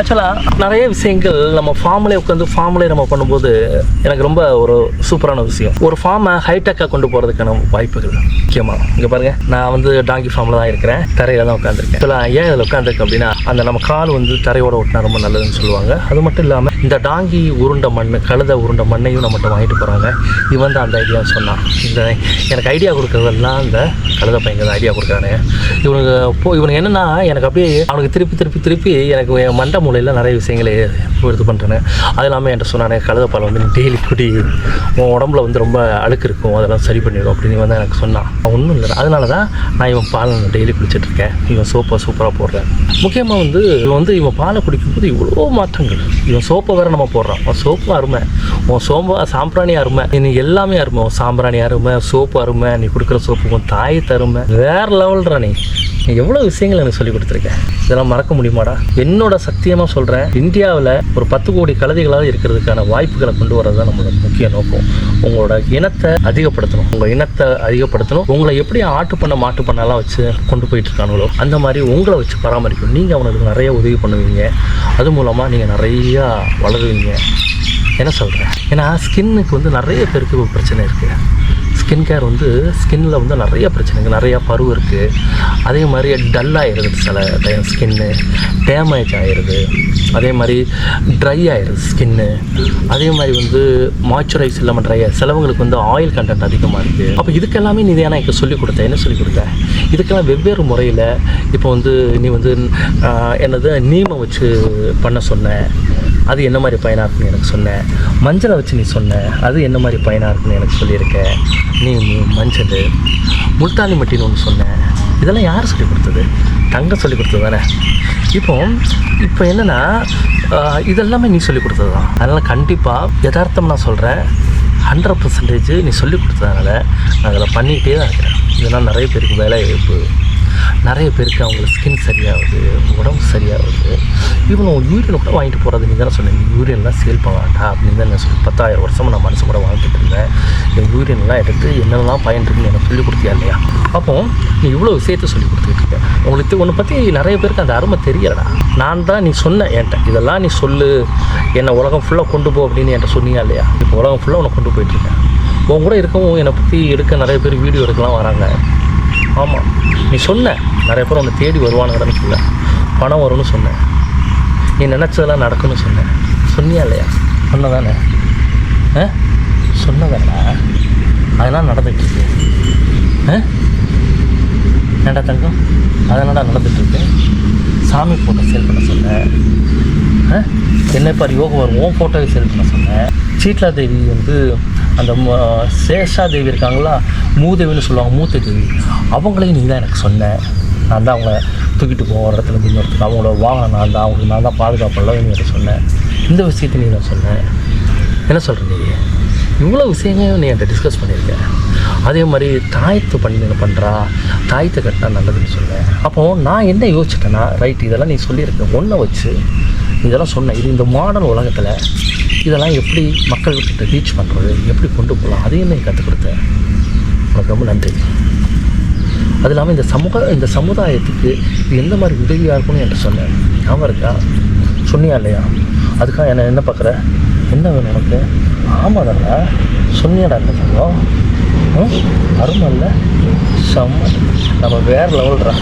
ஆக்சுவலாக நிறைய விஷயங்கள் நம்ம ஃபார்ம்லேயே உட்காந்து ஃபார்ம்லேயே நம்ம பண்ணும்போது எனக்கு ரொம்ப ஒரு சூப்பரான விஷயம். ஒரு ஃபார்மை ஹைடெக்காக கொண்டு போகிறதுக்கான வாய்ப்புகள் முக்கியமாக இங்கே பாருங்கள் நான் வந்து டாங்கி ஃபார்மில் தான் இருக்கிறேன். தரையில் தான் உட்காந்துருக்கேன் ஆக்சுவலாக ஏன் இதில் உட்காந்துருக்கேன் அப்படின்னா அந்த நம்ம கால் வந்து தரையோட ஒட்டினா ரொம்ப நல்லதுன்னு சொல்லுவாங்க. அது மட்டும் இல்லாமல் இந்த டாங்கி உருண்டை மண் கழுத உருண்டை மண்ணையும் நம்மகிட்ட வாங்கிட்டு போகிறாங்க இவன் தான் அந்த ஐடியா சொன்னான். இந்த எனக்கு ஐடியா கொடுக்குறதெல்லாம் இந்த கழுத பையங்க தான் ஐடியா கொடுக்குறானே இவனுக்கு போ இவனுக்கு என்னென்னா எனக்கு அப்படியே அவனுக்கு திருப்பி திருப்பி திருப்பி எனக்கு என் மண்டை மூலையில் நிறைய விஷயங்களை இது பண்ணுறேனே அது இல்லாமல் என்கிட்ட சொன்னானே கழுதப்பால் வந்து நீ டெய்லி குடி. உன் உடம்புல வந்து ரொம்ப அழுக்கு இருக்கும். அதெல்லாம் சரி பண்ணிடும் அப்படின்னு வந்து எனக்கு சொன்னான். ஒன்றும் இல்லை அதனால தான் நான் இவன் பால் டெய்லி குடிச்சிட்டு இருக்கேன். இவன் சோப்பை சூப்பராக போடுறேன். முக்கியமாக வந்து இவன் வந்து இவன் பாலை குடிக்கும்போது இவ்வளோ மாற்றங்கள். இவன் சோப்பை வேறு நம்ம போடுறான் உன் சோப்பு அருமை. உன் சோம்பா சாம்பிராணி அருமை. நீ எல்லாமே அருமை. உன் சாம்பிராணி அருமை சோப்பு அருமை. நீ கொடுக்குற சோப்பு உன் தாய் தருமை. வேறு லெவல்ரா நீ. எவ்வளோ விஷயங்கள் எனக்கு சொல்லி கொடுத்துருக்கேன் இதெல்லாம் மறக்க முடியுமாடா? என்னோட சத்தியமாக சொல்கிறேன் இந்தியாவில் ஒரு பத்து கோடி கழுதைகளாக இருக்கிறதுக்கான வாய்ப்புகளை கொண்டு வரது தான் நம்மளோட முக்கிய நோக்கம். உங்களோட இனத்தை அதிகப்படுத்தணும். உங்கள் இனத்தை அதிகப்படுத்தணும். உங்களை எப்படி ஆட்டு பண்ண மாட்டு பண்ணலாம் வச்சு கொண்டு போயிட்டு இருக்காங்களோ அந்த மாதிரி உங்களை வச்சு பராமரிக்கணும். நீங்கள் அவனுக்கு நிறைய உதவி பண்ணுவீங்க. அது மூலமாக நீங்கள் நிறையா வளருவீங்க. என்ன சொல்கிறேன் ஏன்னா ஸ்கின்னுக்கு வந்து நிறைய பேருக்கு ஒரு பிரச்சனை இருக்குது ஸ்கின் கேர் வந்து ஸ்கின்னில் வந்து நிறைய பிரச்சனைகள் நிறையா பருவு இருக்குது அதே மாதிரி டல் ஆகிடுது சில டைம் ஸ்கின்னு டேமேஜ் ஆகிடுது அதே மாதிரி ட்ரை ஆகிடுது ஸ்கின்னு அதே மாதிரி வந்து மாய்ச்சரைஸ் இல்லாமல் ட்ரை ஆயிடுது சிலவங்களுக்கு வந்து ஆயில் கண்டென்ட் அதிகமாக இருக்குது அப்போ இதுக்கெல்லாமே நீ தானே எனக்கு சொல்லிக் கொடுத்த என்ன சொல்லிக் கொடுத்த? இதுக்கெல்லாம் வெவ்வேறு முறையில் இப்போ வந்து நீ வந்து என்னது நீமை வச்சு பண்ண சொன்ன. அது என்ன மாதிரி பயனாக இருக்குன்னு எனக்கு சொன்னேன் மஞ்சளை வச்சு நீ சொன்ன அது என்ன மாதிரி பயனாக இருக்குன்னு எனக்கு சொல்லியிருக்க. நீ நீ- மஞ்சள் முல்தானி மட்டின்னு ஒன்று சொன்னேன் இதெல்லாம் யார் சொல்லி கொடுத்தது? தங்க சொல்லி கொடுத்தது தானே. இப்போ இப்போ என்னென்னா இதெல்லாமே நீ சொல்லி கொடுத்தது தான் அதனால் கண்டிப்பாக யதார்த்தம் நான் சொல்கிறேன் ஹண்ட்ரட் பர்சன்டேஜ் நீ சொல்லி கொடுத்ததுனால நான் அதில் பண்ணிக்கிட்டே தான் இருக்கிறேன். இதெல்லாம் நிறைய பேருக்கு வேலை இழப்பு நிறைய பேருக்கு அவங்களுக்கு ஸ்கின் சரியாகுது உடம்பு ஈவன் யூரியன் கூட வாங்கிட்டு போகிறது நீ தானே சொன்னேன் யூரியன்லாம் சேல் பண்ண வேண்டாம் அப்படின்னு தான் நான் சொல்லி பத்தாயிரம் வருஷமாக நான் மனசு கூட வாங்கிட்டு இருந்தேன். என் யூரியன்லாம் எடுத்து என்னென்னலாம் பயன் இருக்குன்னு எனக்கு சொல்லி கொடுத்தியா இல்லையா? அப்போ நீ இவ்வளோ விஷயத்த சொல்லி கொடுத்துக்கிட்டு இருக்க. உங்களுக்கு உன்னை பற்றி நிறைய பேருக்கு அந்த அருமை தெரியலடா. நான் தான் நீ சொன்ன என்கிட்ட இதெல்லாம் நீ சொல்லு. என்னை உலகம் ஃபுல்லாக கொண்டு போ அப்படின்னு என்கிட்ட சொன்னியா இல்லையா? இப்போ உலகம் ஃபுல்லாக உன்னை கொண்டு போயிட்டுருக்கேன் உன் கூட இருக்கவும் என்னை பற்றி எடுக்க நிறைய பேர் வீடியோ எடுக்கலாம் வராங்க. ஆமாம் நீ சொன்ன. நிறைய பேர் உன்னை தேடி வருவானுங்கிறன்னு சொல்ல. பணம் வரும்னு சொன்னேன் நீ நினச்சதெல்லாம் நடக்கும்னு சொன்னேன் சொன்னியா இல்லையா? சொன்னதானே? ஆ? சொன்னதானே? அதெல்லாம் நடந்துகிட்ருக்கு ஆ? ஏண்டா தங்கம்? அதனால் நடந்துகிட்ருக்கு சாமி ஃபோட்டோ சேல் பண்ண சொன்னேன் ஆ? என்ன பாரு யோகம் வரும்? ஓன் ஃபோட்டோவை சேல் பண்ண சொன்னேன் சீட்லா தேவி வந்து அந்த சேஷா தேவி இருக்காங்களா? மூதேவின்னு சொல்லுவாங்க மூத்த தேவி. அவங்களையும் நீ தான் எனக்கு சொன்ன. நான் தான் அவங்கள தூக்கிட்டு போகிற இடத்துல இருந்து இன்னொருத்தர் அவங்களோட வாகனம் நான் தான் அவங்களுக்கு நான் தான் பாதுகாப்பு நீ சொன்னேன். இந்த விஷயத்தை நீ நான் சொன்னேன். என்ன சொல்கிறேன் நீ? இவ்வளோ விஷயங்களையும் நீ என்கிட்ட டிஸ்கஸ் பண்ணியிருக்கேன் அதே மாதிரி தாயத்து பண்ணி பண்ணுறா தாயத்தை கட்டினா நல்லதுன்னு சொன்னேன் அப்போது நான் என்ன யோசிச்சிட்டேன்னா ரைட் இதெல்லாம் நீ சொல்லியிருக்க. ஒன்றை வச்சு இதெல்லாம் சொன்னேன் இது இந்த மாடர்ன் உலகத்தில் இதெல்லாம் எப்படி மக்கள்கிட்ட ரீச் பண்ணுறது எப்படி கொண்டு போகலாம் அதையும் நீ கற்றுக் கொடுத்தேன் உனக்கு ரொம்ப நன்றி. அது இல்லாமல் இந்த சமூக இந்த சமுதாயத்துக்கு இது எந்த மாதிரி உதவியாக இருக்கும்னு என்கிட்ட சொன்னேன். ஞாபகம் இருக்கா? சொன்னியா இல்லையா? அதுக்காக என்ன என்ன பார்க்குற? என்ன வேணும் உனக்கு ஆமாடா சொன்னியாடா என்ன தங்கம் ம்? அருமை இல்லை. செம்ம. நம்ம வேறு லெவல்ரா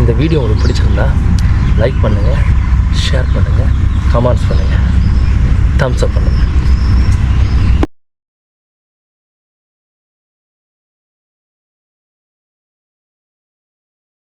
இந்த வீடியோ உங்களுக்கு பிடிச்சிருந்தா லைக் பண்ணுங்கள் ஷேர் பண்ணுங்கள் கமெண்ட்ஸ் பண்ணுங்கள் தம்ஸ் அப் பண்ணுங்கள்